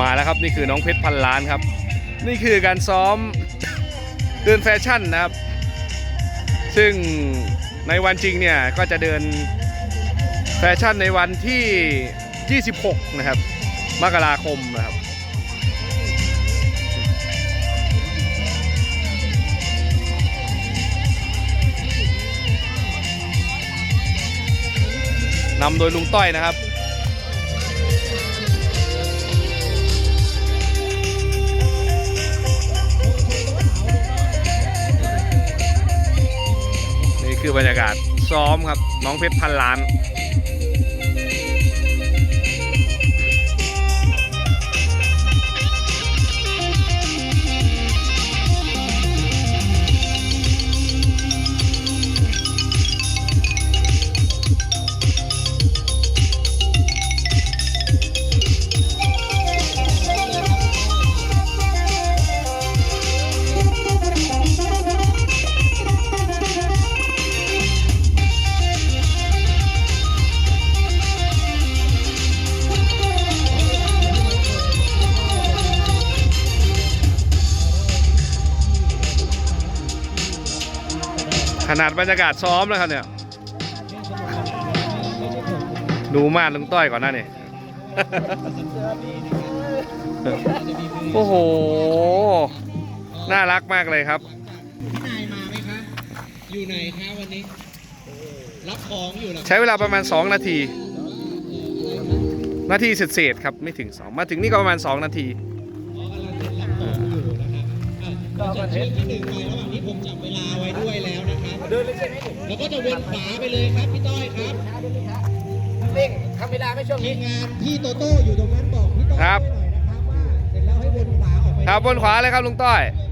มาแล้วครับนี่คือน้องเพชรพันล้านครับ นี่คือการซ้อมเดินแฟชั่นนะครับ ซึ่งในวันจริงเนี่ยก็จะเดินแฟชั่นในวันที่ 26 นะครับ มกราคมนะครับนำโดยลุงต้อยนะครับ คือบรรยากาศซ้อมครับ น้องเพชรพันล้าน ขนาดบรรยากาศซ้อมแล้วครับเนี่ย ดูมาดลุงต้อยก่อนหน้านี่ โอ้โห น่ารักมากเลยครับ พี่นายมาไหมคะ อยู่ไหนคะวันนี้ รับของอยู่เหรอใช้เวลาประมาณ 2 นาที นาทีเศษๆครับ ไม่ถึง 2 มาถึงนี่ก็ประมาณ 2 นาที อ๋อกำลังเป็นรับของอยู่นะครับอะ เราจะช่วงที่หนึ่งไประหว่างที่ผมจับเวลาไว้ด้วยแล้วนะครับเดินเลยใช่ไหมแล้วก็จะวนขวาไปเลยครับพี่ต้อยครับเร่งทำเวลาไม่ช่วงทีนี้มงานพี่โตโต้อยู่ตรงนั้นบอกพี่ต้อยครับให้หน่อยนะครับว่าเสร็จแล้วให้วนขวาออกไปครับบนขวาเลยครับลุงต้อยเ